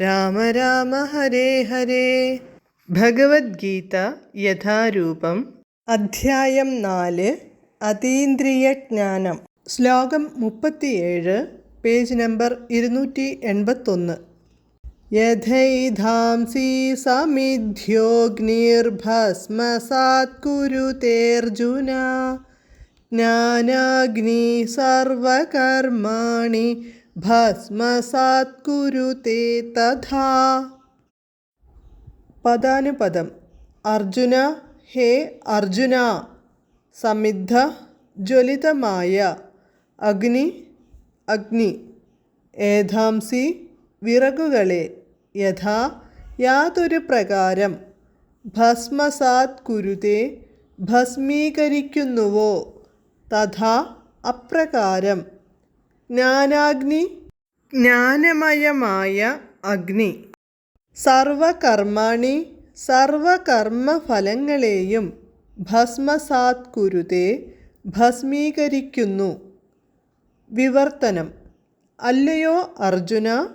രാമ രാമ ഹരേ ഹരേ. ഭഗവത്ഗീത യഥാരൂപം. അധ്യായം നാല്. അതീന്ദ്രിയജ്ഞാനം. ശ്ലോകം മുപ്പത്തിയേഴ് പേജ് നമ്പർ ഇരുന്നൂറ്റി എൺപത്തൊന്ന് യഥൈധാംസി സമിധ്യോഗ്നിർഭസ്മസാത് കുരുതേർജുന ജ്ഞാനാഗ്നി സർവകർമാണി ഭസ്മസാത് കുരുതേ തഥാ. പദാനുപദം. അർജുന ഹേ അർജുന. സമിദ്ധ ജ്വലിതമായ. അഗ്നി അഗ്നി. ഏധാംസി വിറകുകളെ. യഥാ യാതൊരു പ്രകാരം. ഭസ്മസാത് കുരുതേ ഭസ്മീകരിക്കുന്നുവോ? തഥാ അപ്രകാരം. ജ്ഞാനാഗ്നി ജ്ഞാനമയമായ അഗ്നി. സർവകർമാണി സർവകർമ്മഫലങ്ങളെയും ഭസ്മസാത് കുരുതെ ഭസ്മീകരിക്കുന്നു. വിവർത്തനം. അല്ലയോ അർജുന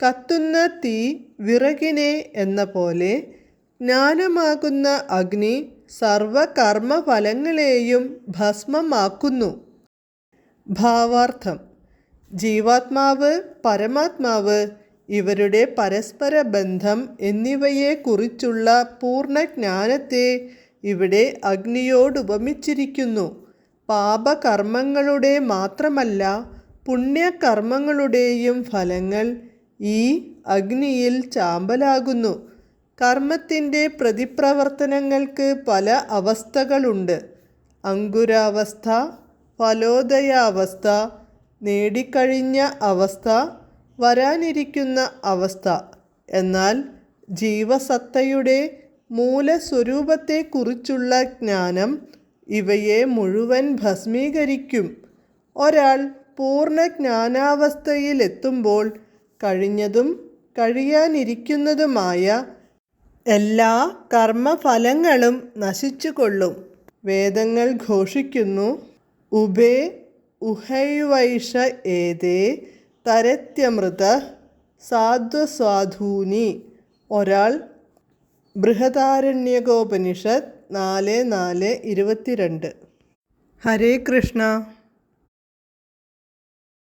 കത്തുന്ന തീ വിറകിനെ എന്ന പോലെ ജ്ഞാനമാകുന്ന അഗ്നി സർവകർമ്മഫലങ്ങളെയും ഭസ്മമാക്കുന്നു. ഭാവാർത്ഥം. ജീവാത്മാവ് പരമാത്മാവ് ഇവരുടെ പരസ്പര ബന്ധം എന്നിവയെക്കുറിച്ചുള്ള പൂർണജ്ഞാനത്തെ ഇവിടെ അഗ്നിയോടുപമിച്ചിരിക്കുന്നു. പാപകർമ്മങ്ങളുടെ മാത്രമല്ല പുണ്യകർമ്മങ്ങളുടെയും ഫലങ്ങൾ ഈ അഗ്നിയിൽ ചാമ്പലാകുന്നു. കർമ്മത്തിന്റെ പ്രതിപ്രവർത്തനങ്ങൾക്ക് പല അവസ്ഥകളുണ്ട്. അങ്കുരാവസ്ഥ ഫലോദയാവസ്ഥ നേടിക്കഴിഞ്ഞ അവസ്ഥ വരാനിരിക്കുന്ന അവസ്ഥ. എന്നാൽ ജീവസത്തയുടെ മൂലസ്വരൂപത്തെക്കുറിച്ചുള്ള ജ്ഞാനം ഇവയെ മുഴുവൻ ഭസ്മീകരിക്കും. ഒരാൾ പൂർണ ജ്ഞാനാവസ്ഥയിലെത്തുമ്പോൾ കഴിഞ്ഞതും കഴിയാനിരിക്കുന്നതുമായ എല്ലാ കർമ്മഫലങ്ങളും നശിച്ചുകൊള്ളും. വേദങ്ങൾ ഘോഷിക്കുന്നു ഉഭേ ഉഹൈവൈഷ ഏതേ തരത്യമൃത സാധ്വസ്വാധൂനി? ഒരാൾ ബൃഹദാരണ്യകോപനിഷത്ത് നാല് നാല് ഇരുപത്തിരണ്ട്. ഹരേ കൃഷ്ണ.